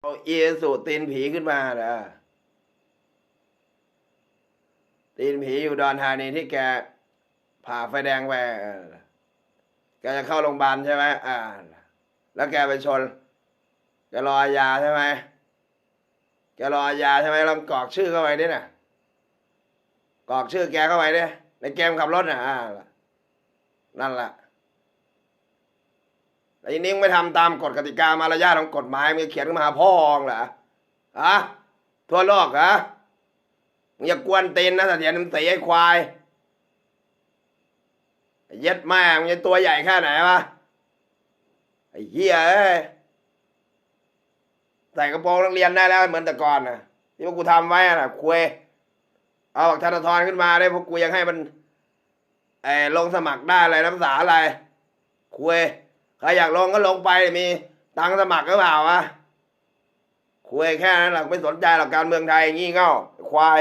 เอาเอสูตีนผีขึ้นมานะตีนผีอยู่ดอนธานีที่แกผ่าไฟแดงไปแกจะเข้าโรงพยาบาลใช่ไหมอ่า แล้วแกไปชนแกรออาใช่ไหมแกรออาญาใช่ไหมลองกรอกชื่อเข้าไปดิน่ะกรอกชื่อแกเข้าไปดิในเกมขับรถน่ะอ่านั่นแหละ ไอ้นิ้งไม่ทำตามกฎกติกามารยาทของกฎหมายมึงเขียนขึ้นมาหาพ่อมึงเหรออะทั่วโลกเหรอมึงอย่ากวนตีนนะเสถียรน้ำตีไอ้ควายเย็ดแม่มึงจะตัวใหญ่แค่ไหนวะไอ้เหี้ยเอ้ยใส่กระโปรงนักเรียนได้แล้วเหมือนแต่ก่อนนะที่พวกกูทำไว้น่ะคุยเอาบักธนาธรขึ้นมาได้พวกกูยังให้มันไอ้ลงสมัครได้อะไรน้ำสาอะไรคุย ใครอยากลงก็ลงไปมีตังสมัครหรือเปล่าวะคุยแค่นั้นหลักไม่สนใจหลักการเมืองไทยงี่เง่าควาย